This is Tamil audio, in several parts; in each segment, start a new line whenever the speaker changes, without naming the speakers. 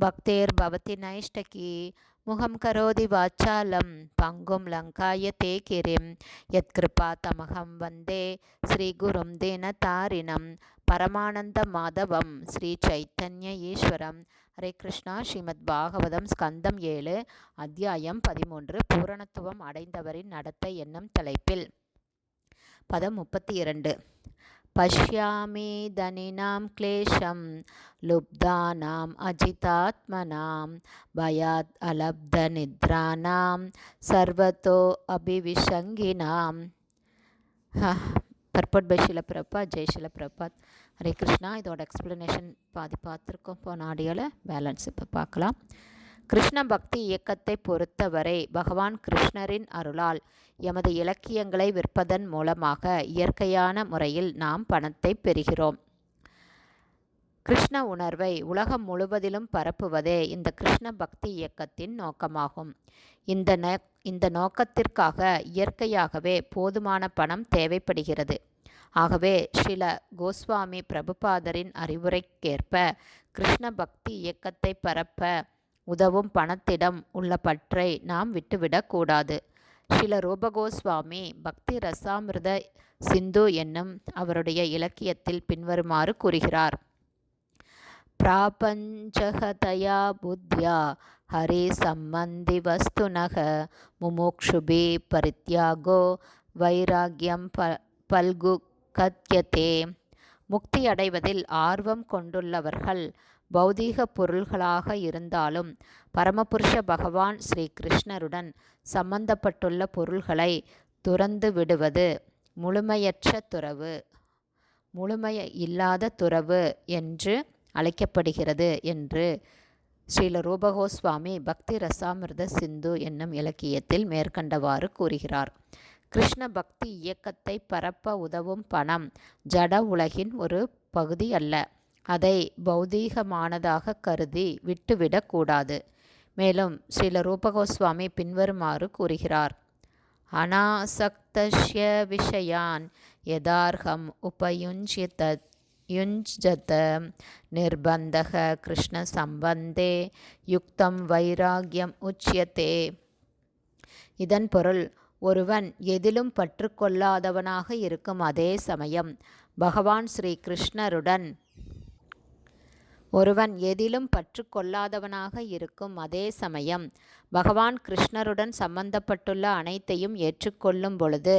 பக்திர்பவதி நைஷ்டகி முகம் கரோதி வாச்சாலம் பங்கும் லங்காய தே யத் கிருபா தமகம் வந்தே ஸ்ரீகுரும் தினதாரிணம் பரமானந்த மாதவம் ஸ்ரீ சைத்தன்ய ஈஸ்வரம் ஹரே கிருஷ்ணா ஸ்ரீமத் பாகவதம் ஸ்கந்தம் ஏழு அத்தியாயம் பதிமூன்று பூரணத்துவம் அடைந்தவரின் நடத்தை என்னும் தலைப்பில். பதம் முப்பத்தி இரண்டு. பஷ்யாமி தனினாம் கிளேஷம் லுப்தானாம் அஜிதாத்மனாம் பயாத் அலப்த நித்ரானாம் சர்வத்தோ அபிவிஷங்கினாம் பர்பட் பை ஷில பிரபாத் ஜெய் ஷில பிரபாத் ஹரே கிருஷ்ணா இதோட எக்ஸ்ப்ளனேஷன் பாதி பார்த்துருக்கோம் போன ஆடியோவில் பேலன்ஸ் இப்போ பார்க்கலாம் கிருஷ்ண பக்தி இயக்கத்தை பொறுத்தவரை பகவான் கிருஷ்ணரின் அருளால் எமது இலக்கியங்களை விற்பதன் மூலமாக இயற்கையான முறையில் நாம் பணத்தை பெறுகிறோம். கிருஷ்ண உணர்வை உலகம் முழுவதிலும் பரப்புவதே இந்த கிருஷ்ண பக்தி இயக்கத்தின் நோக்கமாகும். இந்த ந இந்த நோக்கத்திற்காக இயற்கையாகவே போதுமான பணம் தேவைப்படுகிறது. ஆகவே ஸ்ரீல கோஸ்வாமி பிரபுபாதரின் அறிவுரைக்கேற்ப கிருஷ்ண பக்தி இயக்கத்தை பரப்ப உதவும் பணத்திடம் உள்ள பற்றை நாம் விட்டுவிடக்கூடாது சில ரூபகோஸ்வாமி பக்தி ரசாமிருத சிந்து என்னும் அவருடைய இலக்கியத்தில் பின்வருமாறு கூறுகிறார். பிராபஞ்சகதயா புத்தியா ஹரி சம்பந்தி வஸ்துனக முமோக்ஷுபி பரித்யாகோ வைராக்கியம் ப பல்கு கத்யதே முக்தி அடைவதில் ஆர்வம் கொண்டுள்ளவர்கள் பௌதீக பொருள்களாக இருந்தாலும் பரமபுருஷ பகவான் ஸ்ரீ கிருஷ்ணருடன் சம்பந்தப்பட்டுள்ள பொருள்களை துறந்து விடுவது முழுமையற்ற துறவு முழுமைய இல்லாத துறவு என்று அழைக்கப்படுகிறது என்று ஸ்ரீல ரூபகோஸ்வாமி பக்தி ரசாமிர்த சிந்து என்னும் இலக்கியத்தில் மேற்கண்டவாறு கூறுகிறார். கிருஷ்ண பக்தி இயக்கத்தை பரப்ப உதவும் பணம் ஜட உலகின் ஒரு பகுதி அல்ல. அதை பௌதீகமானதாக கருதி விட்டுவிடக்கூடாது மேலும் ஸ்ரீல ரூபகோஸ்வாமி பின்வருமாறு கூறுகிறார். அனாசக்தஷ்ய விஷயான் யதார்ஹம் உபயுஞ்சித யுஞ்சத நிர்பந்தக கிருஷ்ண சம்பந்தே யுக்தம் வைராகியம் உச்சியத்தே இதன் பொருள் ஒருவன் எதிலும் பற்று கொள்ளாதவனாக இருக்கும் அதே சமயம் பகவான் ஸ்ரீ கிருஷ்ணருடன் ஒருவன் எதிலும் பற்று கொள்ளாதவனாக இருக்கும் அதே சமயம் பகவான் கிருஷ்ணருடன் சம்பந்தப்பட்டுள்ள அனைத்தையும் ஏற்றுக்கொள்ளும் பொழுது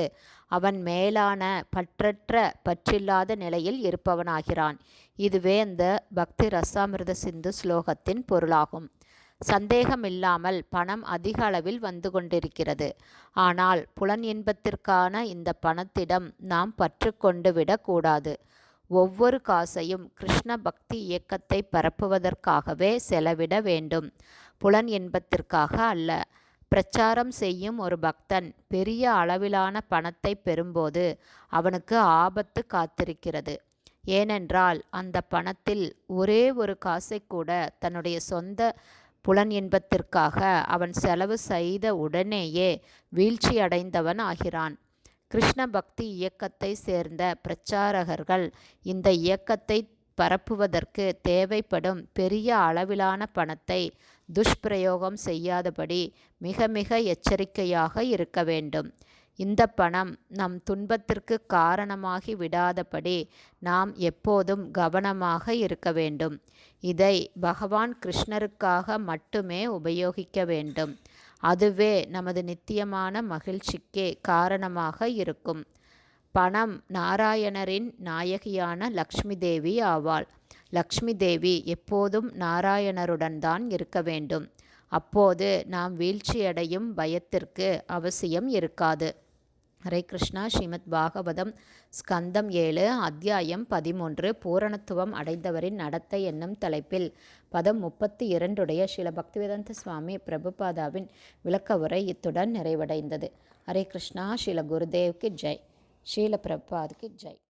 அவன் மேலான பற்றற்ற பற்றில்லாத நிலையில் இருப்பவனாகிறான். இதுவே இந்த பக்தி ரசாமிருத சிந்து ஸ்லோகத்தின் பொருளாகும். சந்தேகமில்லாமல் பணம் அதிக அளவில் வந்து கொண்டிருக்கிறது. ஆனால் புலன் இன்பத்திற்கான இந்த பணத்திடம் நாம் பற்று கொண்டு விடக்கூடாது ஒவ்வொரு காசையும் கிருஷ்ண பக்தி இயக்கத்தை பரப்புவதற்காகவே செலவிட வேண்டும். புலன் இன்பத்திற்காக அல்ல. பிரச்சாரம் செய்யும் ஒரு பக்தன் பெரிய அளவிலான பணத்தை பெறும்போது அவனுக்கு ஆபத்து காத்திருக்கிறது. ஏனென்றால் அந்த பணத்தில் ஒரே ஒரு காசை கூட தன்னுடைய சொந்த புலன் இன்பத்திற்காக அவன் செலவு செய்த உடனேயே வீழ்ச்சி அடைந்தவன் ஆகிறான். கிருஷ்ண பக்தி இயக்கத்தை சேர்ந்த பிரச்சாரகர்கள் இந்த இயக்கத்தை பரப்புவதற்கு தேவைப்படும் பெரிய அளவிலான பணத்தை துஷ்பிரயோகம் செய்யாதபடி மிக மிக எச்சரிக்கையாக இருக்க வேண்டும். இந்த பணம் நம் துன்பத்திற்கு காரணமாகி விடாதபடி நாம் எப்போதும் கவனமாக இருக்க வேண்டும். இதை பகவான் கிருஷ்ணருக்காக மட்டுமே உபயோகிக்க வேண்டும். அதுவே நமது நித்தியமான மகிழ்ச்சிக்கே காரணமாக இருக்கும். பணம் நாராயணரின் நாயகியான லக்ஷ்மி தேவி ஆவாள். லக்ஷ்மி தேவி எப்போதும் நாராயணருடன் தான் இருக்க வேண்டும். அப்போது நாம் வீழ்ச்சியடையும் பயத்திற்கு அவசியம் இருக்காது. ஹரே கிருஷ்ணா. ஸ்ரீமத் பாகவதம் ஸ்கந்தம் ஏழு அத்தியாயம் பதிமூன்று பூரணத்துவம் அடைந்தவரின் நடத்தை என்னும் தலைப்பில் பதம் முப்பத்தி இரண்டுடைய ஸ்ரீல பக்திவேதந்த சுவாமி பிரபுபாதாவின் விளக்க உரை இத்துடன் நிறைவடைந்தது. ஹரே கிருஷ்ணா. ஸ்ரீல குருதேவ்க்கு ஜெய். ஸ்ரீல பிரபாத்க்கு ஜெய்.